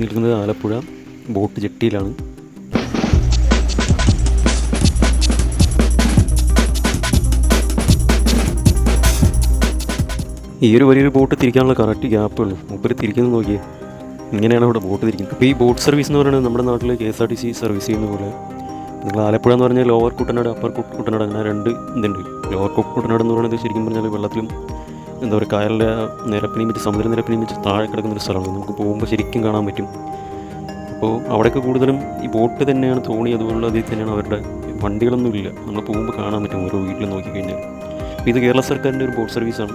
നിൽക്കുന്നത് ആലപ്പുഴ ബോട്ട് ജെട്ടിയിലാണ്. ഈ ഒരു വലിയൊരു ബോട്ട് തിരിക്കാനുള്ള കറക്റ്റ് ഗ്യാപ്പുള്ളൂ മൂപ്പര് തിരിക്കുന്നത് നോക്കിയേ. ഇങ്ങനെയാണ് അവിടെ ബോട്ട് തിരിക്കുന്നത്. അപ്പോൾ ഈ ബോട്ട് സർവീസ് എന്ന് പറയുന്നത് നമ്മുടെ നാട്ടിൽ K S R T C service ചെയ്യുന്ന പോലെ നിങ്ങൾ ആലപ്പുഴ എന്ന് പറഞ്ഞാൽ ലോവർ കുട്ടനാട് അപ്പർ കുട്ടനാട് അങ്ങനെ രണ്ട് ഇതുണ്ട്. ലോവർ കുട്ടനാട് എന്ന് പറയുന്നത് ശരിക്കും പറഞ്ഞാൽ വെള്ളത്തിലും എന്താ പറയുക കായലിന്റെ നിരപ്പിനെയും വെച്ച് സമുദ്ര നിരപ്പിനെയും വെച്ച് താഴെ കിടക്കുന്ന ഒരു സ്ഥലമാണ്. നമുക്ക് പോകുമ്പോൾ ശരിക്കും കാണാൻ പറ്റും. അപ്പോൾ അവിടെയൊക്കെ കൂടുതലും ഈ ബോട്ട് തന്നെയാണ് തോണി അതുപോലുള്ള അതിൽ തന്നെയാണ് അവരുടെ വണ്ടികളൊന്നും ഇല്ല നമ്മൾ പോകുമ്പോൾ കാണാൻ പറ്റും ഓരോ വീട്ടിൽ നോക്കിക്കഴിഞ്ഞാൽ. ഇത് കേരള സർക്കാരിന്റെ ഒരു ബോട്ട് സർവീസാണ്.